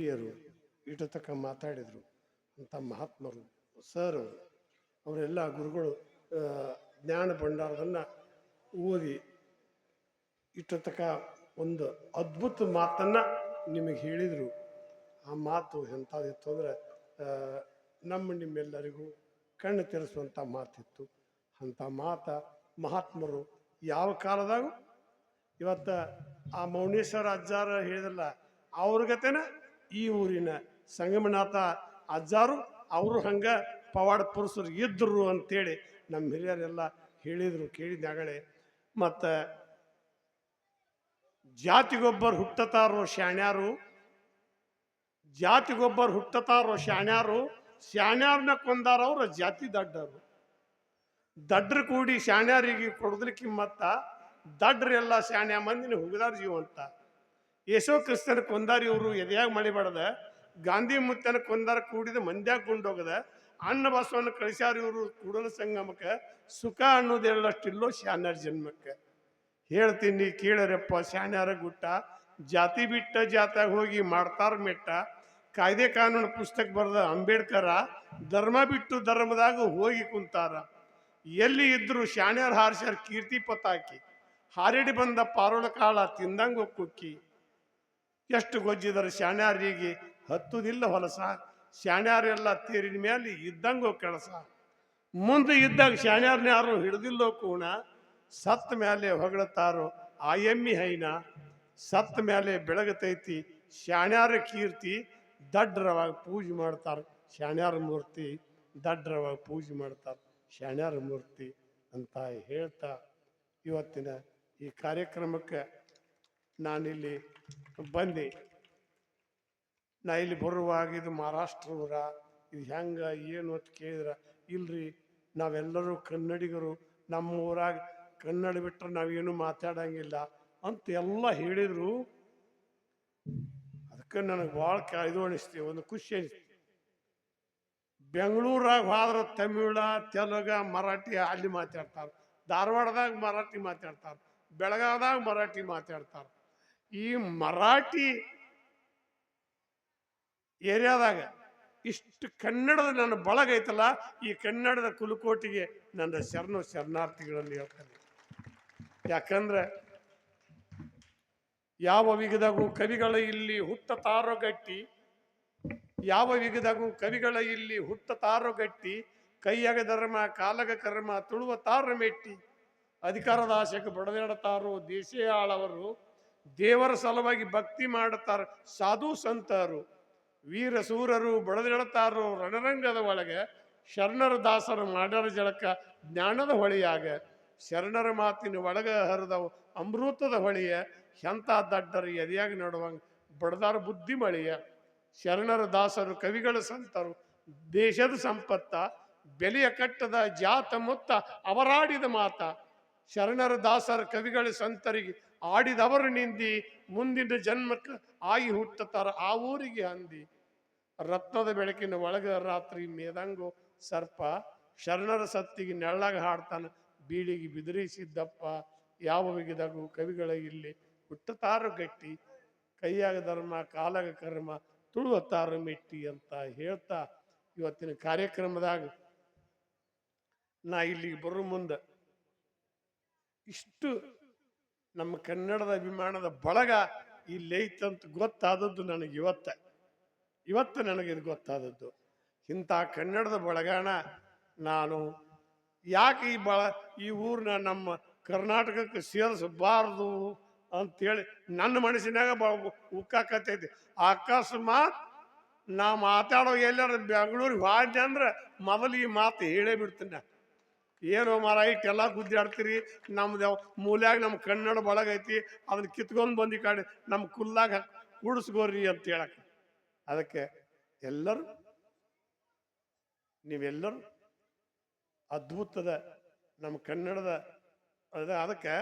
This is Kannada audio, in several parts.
ಹಿರಿಯರು ಇಟ ತಕ್ಕ ಮಾತಾಡಿದರು ಅಂಥ ಮಹಾತ್ಮರು. ಸರ್ ಅವರು ಅವರೆಲ್ಲ ಗುರುಗಳು ಜ್ಞಾನ ಭಂಡಾರವನ್ನು ಓದಿ ಇಟ್ಟತಕ್ಕ ತಕ ಒಂದು ಅದ್ಭುತ ಮಾತನ್ನು ನಿಮಗೆ ಹೇಳಿದರು. ಆ ಮಾತು ಎಂಥದಿತ್ತು ಅಂದರೆ ನಮ್ಮ ನಿಮ್ಮೆಲ್ಲರಿಗೂ ಕಣ್ಣು ತೆರೆಸುವಂಥ ಮಾತಿತ್ತು. ಅಂಥ ಮಾತ ಮಹಾತ್ಮರು ಯಾವ ಕಾಲದಾಗೂ ಇವತ್ತು ಆ ಮೌನೇಶ್ವರ ಅಜ್ಜಾರ ಹೇಳಿದಲ್ಲ ಅವ್ರ ಗತೆನ ಈ ಊರಿನ ಸಂಗಮನಾಥ ಅಜ್ಜಾರು ಅವರು ಹಂಗ ಪವಾಡ ಪುರುಷರು ಇದ್ದರು ಅಂತೇಳಿ ನಮ್ಮ ಹಿರಿಯರೆಲ್ಲ ಹೇಳಿದರು ಕೇಳಿದಾಗಳೆ ಮತ್ತು ಜಾತಿಗೊಬ್ಬರು ಹುಟ್ಟತಾರೋ ಶಾಣ್ಯಾರು, ಜಾತಿಗೊಬ್ಬರು ಹುಟ್ಟತಾರೋ ಶಾಣ್ಯಾರು, ಶಾಣ್ಯಾರನ್ನ ಅವ್ರ ಜಾತಿ ದಡ್ಡರು. ದಡ್ರ ಕೂಡಿ ಶಾಣ್ಯಾರಿಗೆ ಕೊಡದ್ಲಿಕ್ಕೆ ಮತ್ತ ದಡ್ರೆಲ್ಲ ಶಾಣ್ಯ ಮಂದಿನ ಹುಗದಾರ ಜೀವಂತ. ಯೇಸೋ ಕ್ರಿಸ್ತನ ಕೊಂದಾರಿ ಇವರು ಎದೆಯಾಗಿ ಮಳಿಬಾರ್ದ ಗಾಂಧಿ ಮುತ್ತನ ಕೊಂದಾರ ಕೂಡಿದ ಮಂದ್ಯಾಗ ಕೊಂಡೋಗದ? ಅನ್ನ ಬಸವನ ಕಳಿಸ್ಯಾರ ಇವರು ಕೂಡಲ ಸಂಗಮಕ್ಕೆ. ಸುಖ ಅನ್ನೋದೇಳಷ್ಟಿಲ್ಲೋ ಶಾನ್ಯಾರ ಜನ್ಮಕ್ಕೆ. ಹೇಳ್ತೀನಿ ಕೇಳರಪ್ಪ ಶಾನ್ಯಾರ ಗುಟ್ಟ. ಜಾತಿ ಬಿಟ್ಟ ಜಾತಾಗ ಹೋಗಿ ಮಾಡ್ತಾರ ಮೆಟ್ಟ. ಕಾಯ್ದೆ ಕಾನೂನು ಪುಸ್ತಕ ಬರೆದ ಅಂಬೇಡ್ಕರ ಧರ್ಮ ಬಿಟ್ಟು ಧರ್ಮದಾಗ ಹೋಗಿ ಕುಂತಾರ. ಎಲ್ಲಿ ಇದ್ರು ಶಾಣ್ಯಾರ ಹಾರಿಸ್ಯಾರ ಕೀರ್ತಿ ಪತಾಕಿ. ಹಾರಿಡಿ ಬಂದ ಪಾರೋಳ ಕಾಳ ತಿಂದಂಗ ಕುಕ್ಕಿ ಎಷ್ಟು ಗೊಜ್ಜಿದರೆ ಶಾಣ್ಯಾರಿಗೆ ಹತ್ತುದಿಲ್ಲ ಹೊಲಸ. ಶಾಣ್ಯಾರೆಲ್ಲ ತೀರಿನ ಮೇಲೆ ಇದ್ದಂಗೋ ಕೆಲಸ. ಮುಂದೆ ಇದ್ದಾಗ ಶಾಣ್ಯಾರನ್ನ ಯಾರು ಹಿಡಿದಿಲ್ಲೋ ಕೂಣ. ಸತ್ತ ಮೇಲೆ ಹೊಗಳತಾರೋ ಆ ಎಮ್ಮಿ ಹೈನ. ಸತ್ತ ಮೇಲೆ ಬೆಳಗತೈತಿ. ಶಾಣ್ಯಾರ ಕೀರ್ತಿ ದಡ್ರವಾಗಿ ಪೂಜೆ ಮಾಡ್ತಾರೆ. ಶಾಣ್ಯಾರ ಮೂರ್ತಿ ದಡ್ರವಾಗಿ ಪೂಜೆ ಮಾಡ್ತಾರೆ. ಶಾಣ್ಯಾರ ಮೂರ್ತಿ ಅಂತ ಹೇಳ್ತಾ ಇವತ್ತಿನ ಈ ಕಾರ್ಯಕ್ರಮಕ್ಕೆ ನಾನಿಲ್ಲಿ ಬಂದೆ. ನಾ ಇಲ್ಲಿ ಬರುವಾಗ ಇದು ಮಹಾರಾಷ್ಟ್ರ ಊರ ಇದು ಹೆಂಗ, ಏನು ಅಂತ ಕೇಳಿದ್ರ, ಇಲ್ರಿ, ನಾವೆಲ್ಲರೂ ಕನ್ನಡಿಗರು ನಮ್ಮ ಊರಾಗ ಕನ್ನಡ ಬಿಟ್ಟರೆ ನಾವೇನು ಮಾತಾಡಂಗಿಲ್ಲ ಅಂತ ಎಲ್ಲ ಹೇಳಿದರು. ಅದಕ್ಕೆ ನನಗೆ ಭಾಳ ಇದು ಅನಿಸ್ತೀವಿ ಒಂದು ಖುಷಿ ಅನಿಸ್ತಿ. ಬೆಂಗಳೂರಾಗ ಹೋದ್ರೆ ತಮಿಳ, ತೆಲುಗ, ಮರಾಠಿ ಅಲ್ಲಿ ಮಾತಾಡ್ತಾರೆ. ಧಾರವಾಡದಾಗ ಮರಾಠಿ ಮಾತಾಡ್ತಾರೆ. ಬೆಳಗಾವದಾಗ ಮರಾಠಿ ಮಾತಾಡ್ತಾರೆ. ಈ ಮರಾಠಿ ಏರಿಯಾದಾಗ ಇಷ್ಟು ಕನ್ನಡದ ನನ್ನ ಬಳಗ ಐತಲ್ಲ, ಈ ಕನ್ನಡದ ಕುಲಕೋಟಿಗೆ ನನ್ನ ಶರಣ ಶರಣಾರ್ಥಿಗಳಲ್ಲಿ ಹೇಳ್ತಾರೆ ಯಾಕಂದ್ರೆ ಯಾವ ವಿಗದಾಗೂ ಕವಿಗಳ ಇಲ್ಲಿ ಹುಟ್ಟತಾರೋ ಗಟ್ಟಿ ಯಾವ ವಿಗದಾಗೂ ಕವಿಗಳ ಇಲ್ಲಿ ಹುಟ್ಟತಾರೋ ಗಟ್ಟಿ ಕೈಯಾಗ ಧರ್ಮ, ಕಾಲಗ ಕರ್ಮ, ತುಳುವ ತಾರ ಮೆಟ್ಟಿ ಅಧಿಕಾರದ ಆಶೆಗೆ ಬಡದಾಡತಾರೋ ದೇಶೇ ಆಳವರು ದೇವರ ಸಲುವಾಗಿ ಭಕ್ತಿ ಮಾಡುತ್ತಾರೆ ಸಾಧು ಸಂತರು, ವೀರ ಸೂರರು ಬಡದೇಳುತ್ತಾರೋ ರಣರಂಗದ ಒಳಗೆ ಶರಣರ ದಾಸರು ಮಾಡರ ಜಳಕ ಜ್ಞಾನದ ಹೊಳೆಯಾಗ. ಶರಣರ ಮಾತಿನ ಒಳಗ ಹರಿದ ಅಮೃತದ ಹೊಳೆಯ ಎಂಥ ದಡ್ಡರು ಎದೆಯಾಗಿ ನೋಡುವಂಗ ಬಡದಾರ ಬುದ್ಧಿ ಮಳೆಯ. ಶರಣರ ದಾಸರು ಕವಿಗಳ ಸಂತರು, ದೇಶದ ಸಂಪತ್ತ, ಬೆಲೆಯ ಕಟ್ಟದ ಜಾತ ಮುತ್ತ ಅವರಾಡಿದ ಮಾತ. ಶರಣರ ದಾಸರ ಕವಿಗಳ ಸಂತರಿಗೆ ಆಡಿದವರು ನಿಂದಿ, ಮುಂದಿನ ಜನ್ಮಕ್ಕೆ ಆಗಿ ಹುಟ್ಟತಾರ ಆ ಊರಿಗೆ ಹಂದಿ ರತ್ನದ ಬೆಳಕಿನ ಒಳಗ ರಾತ್ರಿ ಮೇದಂಗು ಸರ್ಪ ಶರಣರ ಸತ್ತಿಗೆ ನೆಳ್ಳಾಗ ಹಾಡ್ತಾನೆ, ಬೀಳಿಗೆ ಬಿದಿರಿಸಿದ್ದಪ್ಪ, ಯಾವ ವಿಗಿದಾಗೂ ಕವಿಗಳ ಇಲ್ಲಿ ಹುಟ್ಟತಾರು ಗಟ್ಟಿ, ಕೈಯಾಗ ಧರ್ಮ, ಕಾಲಾಗ ಕರ್ಮ, ತುಳುವತ್ತಾರು ಮೆಟ್ಟಿ ಅಂತ ಹೇಳ್ತಾ ಇವತ್ತಿನ ಕಾರ್ಯಕ್ರಮದಾಗ ನಾ ಇಲ್ಲಿಗೆ ಬರೋ ಮುಂದೆ ಇಷ್ಟು ನಮ್ಮ ಕನ್ನಡದ ಅಭಿಮಾನದ ಬಳಗ ಇಲ್ಲಿ ಐತಂತ ಗೊತ್ತಾದದ್ದು ನನಗೆ ಇವತ್ತ. ಇವತ್ತು ನನಗೆ ಇದು ಗೊತ್ತಾದದ್ದು. ಇಂಥ ಕನ್ನಡದ ಬಳಗಾಣ ನಾನು ಯಾಕೆ ಈ ಬಳ ಈ ಊರನ್ನ ನಮ್ಮ ಕರ್ನಾಟಕಕ್ಕೆ ಸೇರಿಸಬಾರ್ದು ಅಂತೇಳಿ ನನ್ನ ಮನಸ್ಸಿನಾಗ ಬ ಉಕ್ಕಾಕತ್ತೈತಿ. ಅಕಸ್ಮಾತ್ ನಾ ಮಾತಾಡೋ ಎಲ್ಲಾರ ಬೆಂಗಳೂರಿಗೆ ಹೋದ್ನೆ ಅಂದ್ರೆ ಮೊದಲು ಈ ಮಾತು ಹೇಳೇ ಬಿಡ್ತೀನಿ. ಏನೋ ಮರ ಇಟ್ಟೆಲ್ಲ ಗುದ್ದಾಡ್ತೀರಿ ನಮ್ದು ಮೂಲ್ಯಾಗ ನಮ್ಮ ಕನ್ನಡ ಬಳಗೈತಿ ಅದನ್ನ ಕಿತ್ಕೊಂಡು ಬಂದು ಕಡೆ ನಮ್ಮ ಕುಲ್ಲಾಗ ಕೂಡಿಸ್ಕೋರಿ ಅಂತ ಹೇಳಕ್ಕೆ ಅದಕ್ಕೆ ಎಲ್ಲರೂ ನೀವೆಲ್ಲರೂ ಅದ್ಭುತದ ನಮ್ಮ ಕನ್ನಡದ ಅದ ಅದಕ್ಕೆ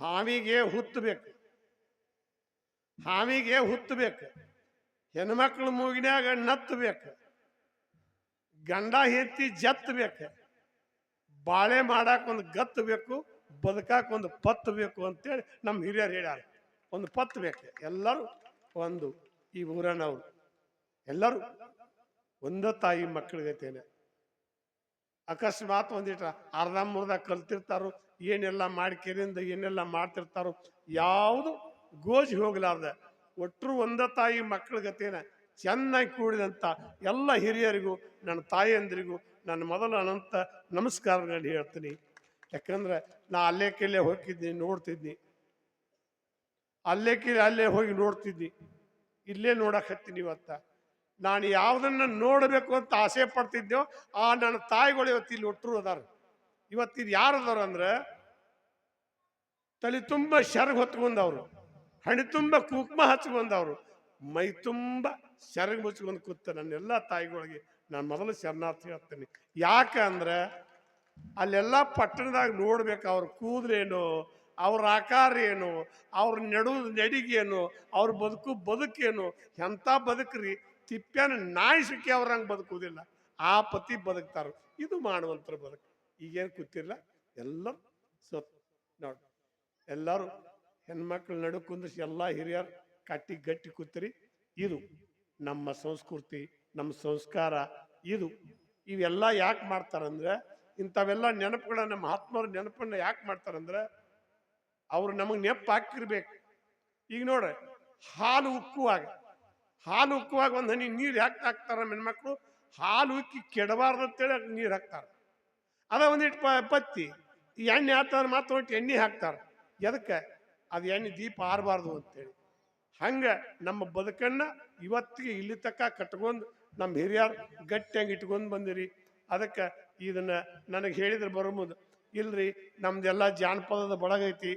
ಹಾವಿಗೆ ಹುತ್ತಬೇಕು ಹಾವಿಗೆ ಹುತ್ತಬೇಕು ಹೆಣ್ಮಕ್ಳು ಮೂಗಿನಾಗ ನತ್ತಬೇಕು ಗಂಡ ಹೆತ್ತಿ ಜತ್ತಬೇಕು ಬಾಳೆ ಮಾಡಕ್ಕೆ ಒಂದು ಗತ್ತು ಬೇಕು, ಬದುಕಾಕ ಒಂದು ಪತ್ತು ಬೇಕು ಅಂತೇಳಿ ನಮ್ಮ ಹಿರಿಯರು ಹೇಳ್ಯಾರ. ಒಂದು ಪತ್ತು ಬೇಕು. ಎಲ್ಲರೂ ಒಂದು ಈ ಊರನವರು. ಎಲ್ಲರೂ ಒಂದ ತಾಯಿ ಮಕ್ಕಳಿಗತೇನೆ ಅಕಸ್ಮಾತ್ ಒಂದಿಟ ಅರ್ಧ ಮುರ್ಧ ಕಲ್ತಿರ್ತಾರೋ, ಏನೆಲ್ಲ ಮಾಡಿ ಕೆರಿಂದ ಏನೆಲ್ಲ ಮಾಡ್ತಿರ್ತಾರೋ, ಯಾವುದು ಗೋಜಿ ಹೋಗ್ಲಾರ್ದ. ಒಟ್ಟರು ಒಂದ ತಾಯಿ ಮಕ್ಕಳಿಗತೇನ ಚೆನ್ನಾಗಿ ಕೂಡಿದಂಥ ಎಲ್ಲ ಹಿರಿಯರಿಗೂ ನನ್ನ ತಾಯಿಯಂದ್ರಿಗೂ ನನ್ನ ಮೊದಲು ಅನಂತ ನಮಸ್ಕಾರಗಳು ಹೇಳ್ತೀನಿ. ಯಾಕಂದ್ರೆ ನಾ ಅಲ್ಲೇ ಕೆಲ್ಲೇ ಹೋಗಿದ್ನಿ ನೋಡ್ತಿದ್ನಿ. ಅಲ್ಲೇ ಕೇಳಿ ಅಲ್ಲೇ ಹೋಗಿ ನೋಡ್ತಿದ್ನಿ. ಇಲ್ಲೇ ನೋಡಕ್ ಹತ್ತೀನಿ ಇವತ್ತ. ನಾನು ಯಾವುದನ್ನು ನೋಡಬೇಕು ಅಂತ ಆಸೆ ಪಡ್ತಿದ್ದೆವು ಆ ನನ್ನ ತಾಯಿಗಳು ಇವತ್ತು ಇಲ್ಲಿ ಒಟ್ಟರು ಅದಾರ. ಇವತ್ತಿದು ಯಾರು ಅದಾರ ಅಂದ್ರೆ, ತಲೆ ತುಂಬ ಶರ್ಗ್ ಹೊತ್ಕೊಂಡವ್ರು. ಹಣೆ ತುಂಬ ಕುಕ್ಮ ಹಚ್ಕೊಂಡವ್ರು. ಮೈ ತುಂಬ ಶರ್ಗ್ ಮುಚ್ಕೊಂಡು ಕೂತ ನನ್ನೆಲ್ಲ ತಾಯಿಗಳಿಗೆ ನಾನು ಮೊದಲು ಶರಣಾರ್ಥಿ ಹೇಳ್ತೀನಿ ಯಾಕಂದ್ರೆ ಅಲ್ಲೆಲ್ಲ ಪಟ್ಟಣದಾಗ ನೋಡ್ಬೇಕು ಅವ್ರ ಕೂದಲೇನು, ಅವ್ರ ಆಕಾರ ಏನು ಅವ್ರ ನಡು ನಡಿಗೇನು, ಅವ್ರ ಬದುಕು ಬದುಕೇನು ಎಂಥ ಬದುಕ್ರಿ? ತಿಪ್ಪ್ಯಾನ ನಾಯಿ ಸಿಕ್ಕಿ ಅವ್ರಂಗೆ ಬದುಕುವುದಿಲ್ಲ ಆ ಪತಿ ಬದುಕ್ತಾರ. ಇದು ಮಾಡುವಂತರ ಬದುಕು. ಈಗೇನು ಕೂತಿಲ್ಲ ಎಲ್ಲ ಸತ್ ನೋಡಿ. ಎಲ್ಲರೂ ಹೆಣ್ಮಕ್ಳು ನಡು ಕುಂದಿಸಿ ಎಲ್ಲ ಹಿರಿಯರು ಕಟ್ಟಿ ಗಟ್ಟಿ ಕೂತಿರಿ. ಇದು ನಮ್ಮ ಸಂಸ್ಕೃತಿ. ನಮ್ಮ ಸಂಸ್ಕಾರ ಇದು. ಇವೆಲ್ಲ ಯಾಕೆ ಮಾಡ್ತಾರಂದ್ರೆ, ಇಂಥವೆಲ್ಲ ನೆನಪುಗಳನ್ನ ಮಹಾತ್ಮರ ನೆನಪನ್ನ ಯಾಕೆ ಮಾಡ್ತಾರಂದ್ರೆ, ಅವ್ರು ನಮಗೆ ನೆಪ್ಪು ಹಾಕಿರ್ಬೇಕು ಈಗ ನೋಡ್ರಿ, ಹಾಲು ಉಕ್ಕುವಾಗ ಹಾಲು ಉಕ್ಕುವಾಗ ಒಂದು ಹನಿ ನೀರು ಯಾಕೆ ಹಾಕ್ತಾರ ಹೆಣ್ಮಕ್ಳು ಹಾಲು ಉಕ್ಕಿ ಕೆಡಬಾರ್ದು ಅಂತೇಳಿ ನೀರು ಹಾಕ್ತಾರೆ. ಅದ ಒಂದಿಟ್ಟು ಪತ್ತಿ ಎಣ್ಣೆ ಹಾಕ್ತಾರೆ ಒಟ್ಟು ಎಣ್ಣೆ ಹಾಕ್ತಾರೆ. ಎದಕ್ಕೆ? ಅದು ಎಣ್ಣೆ ದೀಪ ಆರಬಾರ್ದು ಅಂತೇಳಿ. ಹಂಗೆ ನಮ್ಮ ಬದುಕನ್ನು ಇವತ್ತಿಗೆ ಇಲ್ಲಿ ತಕ್ಕ ಕಟ್ಕೊಂಡು ನಮ್ಮ ಹಿರಿಯರು ಗಟ್ಟಿಯಾಗಿ ಇಟ್ಕೊಂಡು ಬಂದಿರಿ. ಅದಕ್ಕೆ ಇದನ್ನು ನನಗೆ ಹೇಳಿದ್ರೆ ಬರಬಹುದು. ಇಲ್ರಿ ನಮ್ದೆಲ್ಲ ಜಾನಪದದ ಬಳಗೈತಿ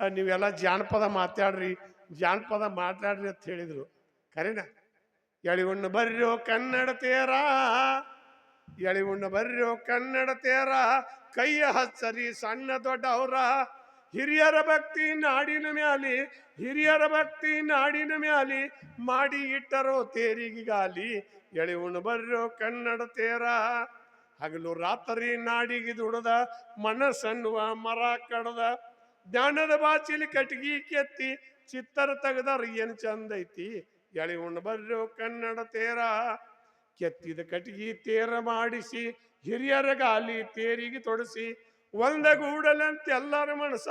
ನೀವೆಲ್ಲ ಜಾನಪದ ಮಾತಾಡ್ರಿ ಜಾನಪದ ಮಾತಾಡ್ರಿ ಅಂತ ಹೇಳಿದರು. ಕರೆನ? ಎಳಿವಣ್ಣ ಬರ್ರೋ ಕನ್ನಡ ತೇರ ಎಳಿವಣ್ಣ ಬರ್ರೋ ಕನ್ನಡ ತೇರ, ಕೈಯ ಹಚ್ಚರಿ ಸಣ್ಣ ದೊಡ್ಡವರ ಹಿರಿಯರ ಭಕ್ತಿ ನಾಡಿನ ಮ್ಯಾಲಿ, ಹಿರಿಯರ ಭಕ್ತಿ ನಾಡಿನ ಮ್ಯಾಲಿ, ಮಾಡಿ ಇಟ್ಟರೋ ತೇರಿಗಾಲಿ ಎಳಿ ಬರ್ರೋ ಕನ್ನಡ ತೇರ. ಹಗಲು ರಾತ್ರಿ ನಾಡಿಗೆ ದುಡದ, ಮನಸ್ಸನ್ನುವ ಮರ ಕಡದ ಜ್ಞಾನದ ಬಾಚಿಲಿ ಕಟ್ಗಿ ಕೆತ್ತಿ, ಚಿತ್ತರ ತೆಗದಾರ ಏನು ಚಂದ ಐತಿ ಉಣ್ಣ ಬರ್ರೋ ಕನ್ನಡ ತೇರ. ಕೆತ್ತಿದ ಕಟ್ಗಿ ತೇರ ಮಾಡಿಸಿ, ಹಿರಿಯರ ಗಾಲಿ ತೇರಿಗೆ ತೊಡಸಿ ಒಂದ ಗೂಡಲಂತ ಎಲ್ಲರ ಮನಸ,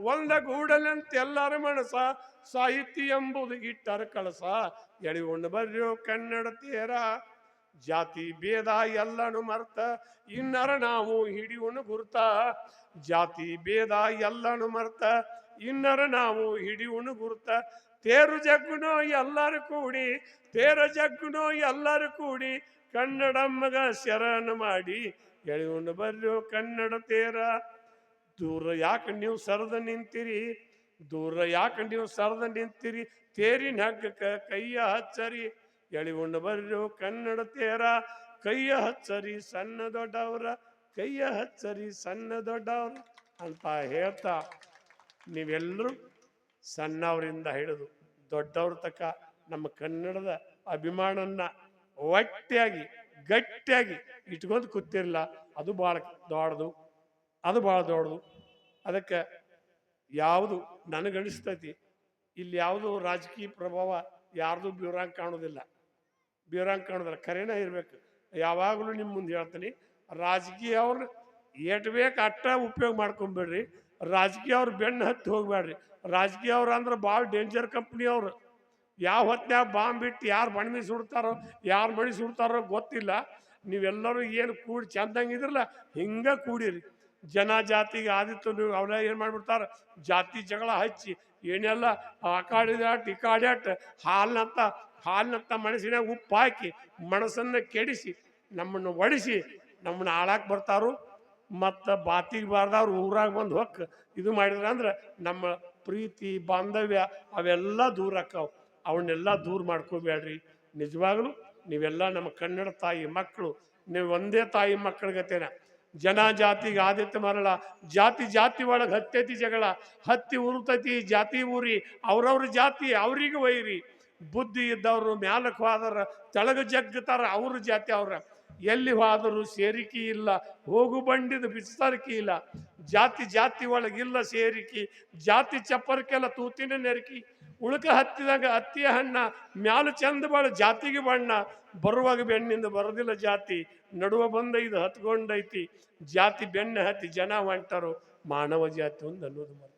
ಒಂದ ಗೂಡಲಂತ ಎಲ್ಲರ ಮನಸ ಸಾಹಿತ್ಯ ಎಂಬುದು ಇಟ್ಟರ ಕಳಸ. ಎಳಿಗೊಂಡು ಬರ್ರೋ ಕನ್ನಡ ತೇರ, ಜಾತಿ ಭೇದ ಎಲ್ಲನು ಮರ್ತ, ಇನ್ನರ ನಾವು ಹಿಡಿಯುವನು ಗುರುತ. ಜಾತಿ ಭೇದ ಎಲ್ಲನು ಮರ್ತ, ಇನ್ನರ ನಾವು ಹಿಡಿಯುವನು ಗುರುತ. ತೇರು ಜಗ್ಗುನೋ ಎಲ್ಲರೂ ಕೂಡಿ, ತೇರ ಜಗ್ಗುನೋ ಎಲ್ಲರೂ ಕೂಡಿ ಕನ್ನಡಮ್ಮಗ ಶರಣ ಮಾಡಿ ಎಳೆಯುವನು ಬರ್ಲು ಕನ್ನಡ ತೇರ. ದೂರ ಯಾಕೆ ನೀವು ಸರದ ನಿಂತಿರಿ? ದೂರ ಯಾಕೆ ನೀವು ಸರದ ನಿಂತಿರಿ? ತೇರಿನ ಹಗ್ಗಕ್ಕ ಕೈಯ ಹಚ್ಚರಿ. ಎಳಿಗೊಂಡು ಬರ್ಲು ಕನ್ನಡ ತೇರ. ಕೈಯ ಹಚ್ಚರಿ ಸಣ್ಣ ದೊಡ್ಡವರ. ಕೈಯ ಹಚ್ಚರಿ ಸಣ್ಣ ದೊಡ್ಡವ್ರ ಅಂತ ಹೇಳ್ತಾ ನೀವೆಲ್ಲರೂ ಸಣ್ಣವರಿಂದ ಹಿಡಿದು ದೊಡ್ಡವ್ರ ತಕ್ಕ ನಮ್ಮ ಕನ್ನಡದ ಅಭಿಮಾನನ್ನ ಒಟ್ಟಿಯಾಗಿ ಗಟ್ಟಿಯಾಗಿ ಇಟ್ಕೊಂಡು ಕೂತಿರಲ್ಲ ಅದು ಭಾಳ ದೊಡ್ಡದು, ಅದು ಭಾಳ ದೊಡ್ಡದು. ಅದಕ್ಕೆ ಯಾವುದು ನನಗನಿಸ್ತೈತಿ ಇಲ್ಲಿ ಯಾವುದು ರಾಜಕೀಯ ಪ್ರಭಾವ ಯಾರ್ದು ಬ್ಯೂರಾಂಗ್ ಕಾಣೋದಿಲ್ಲ. ಬ್ಯೂರಾಂಗ್ ಕಾಣೋದಿಲ್ಲ. ಕರೆನೇ ಇರಬೇಕು. ಯಾವಾಗಲೂ ನಿಮ್ಮ ಮುಂದೆ ಹೇಳ್ತೀನಿ, ರಾಜಕೀಯ ಅವ್ರನ್ನ ಏಟ್ ಬೇಕು ಅಟ್ಟ ಉಪಯೋಗ ಮಾಡ್ಕೊಂಬೇಡ್ರಿ. ರಾಜಕೀಯ ಅವ್ರು ಬೆನ್ನು ಹತ್ತಿ ಹೋಗ್ಬೇಡ್ರಿ ರಾಜಕೀಯ ಅವ್ರು ಅಂದ್ರೆ ಭಾಳ ಡೇಂಜರ್ ಕಂಪ್ನಿ ಅವ್ರು. ಯಾವ ಹೊತ್ನ್ಯಾಗ ಬಾಂಬ್ ಬಿಟ್ಟು ಯಾರು ಬಣ್ಮಿ ಸುಡ್ತಾರೋ, ಯಾರು ಮಣಿ ಸುಡ್ತಾರೋ ಗೊತ್ತಿಲ್ಲ. ನೀವೆಲ್ಲರೂ ಏನು ಕೂಡಿ ಚಂದಂಗಿದ್ರಲ್ಲ ಹಿಂಗ ಕೂಡಿರಿ. ಜನ ಜಾತಿಗೆ ಆದಿತ್ತು ನೀವು ಅವರ ಏನು ಮಾಡಿಬಿಡ್ತಾರೆ? ಜಾತಿ ಜಗಳ ಹಚ್ಚಿ, ಏನೆಲ್ಲ ಆಕಾಡಿದಾಟ್ ಇಕಾಡ್ಯಾಟ್ ಹಾಲ್ನಂತ ಹಾಲ್ನಂತ ಮನಸ್ಸಿನಾಗ ಉಪ್ಪು ಹಾಕಿ ಮನಸ್ಸನ್ನು ಕೆಡಿಸಿ, ನಮ್ಮನ್ನು ಒಡಿಸಿ, ನಮ್ಮನ್ನ ಆಳಕ್ಕೆ ಬರ್ತಾರು. ಮತ್ತು ಬಾತಿಗೆ ಬಾರ್ದವ್ರು ಊರಾಗ ಬಂದು ಹೊಕ್ಕ ಇದು ಮಾಡಿದ್ರ ಅಂದ್ರೆ ನಮ್ಮ ಪ್ರೀತಿ, ಬಾಂಧವ್ಯ ಅವೆಲ್ಲ ದೂರ ಆಕ್ಕಾವು. ಅವನ್ನೆಲ್ಲ ದೂರ ಮಾಡ್ಕೋಬೇಡ್ರಿ. ನಿಜವಾಗ್ಲೂ ನೀವೆಲ್ಲ ನಮ್ಮ ಕನ್ನಡ ತಾಯಿ ಮಕ್ಕಳು, ನೀವು ಒಂದೇ ತಾಯಿ ಮಕ್ಕಳಿಗತ್ತೇನ ಜನ ಜಾತಿಗೆ ಆದಿತ್ಯ ಮರಳ, ಜಾತಿ ಜಾತಿ ಒಳಗೆ ಹತ್ತೈತಿ ಜಗಳ, ಹತ್ತಿ ಉರುತೈತಿ ಜಾತಿ ಊರಿ, ಅವ್ರವ್ರ ಜಾತಿ ಅವ್ರಿಗೆ ವೈರಿ ಬುದ್ಧಿ ಇದ್ದವರು ಮ್ಯಾಲಕ್ಕೆ ಹೋದ್ರ, ತೆಳಗ ಜಗ್ಗತಾರ ಅವ್ರ ಜಾತಿ ಅವ್ರ. ಎಲ್ಲಿ ಹೋದರೂ ಸೇರಿಕೆ ಇಲ್ಲ, ಹೋಗು ಬಂಡಿದ ಬಿಸ್ತರಿಕೆ ಇಲ್ಲ. ಜಾತಿ ಜಾತಿ ಒಳಗಿಲ್ಲ ಸೇರಿಕೆ, ಜಾತಿ ಚಪ್ಪರಕ್ಕೆಲ್ಲ ತೂತಿನ ನೆರಕಿ. ಉಳುಕ ಹತ್ತಿದಾಗ ಹತ್ತಿಯ ಹಣ್ಣ, ಮ್ಯಾಲು ಚಂದ ಬಾಳ, ಜಾತಿಗೆ ಬಣ್ಣ ಬರುವಾಗ ಬೆಣ್ಣಿಂದ ಬರೋದಿಲ್ಲ ಜಾತಿ. ನಡುವ ಬಂದ ಇದು ಹತ್ಕೊಂಡೈತಿ. ಜಾತಿ ಬೆಣ್ಣೆ ಹತ್ತಿ ಜನ ಹೊಂಟರು. ಮಾನವ ಜಾತಿ ಒಂದು ಅನ್ನೋದು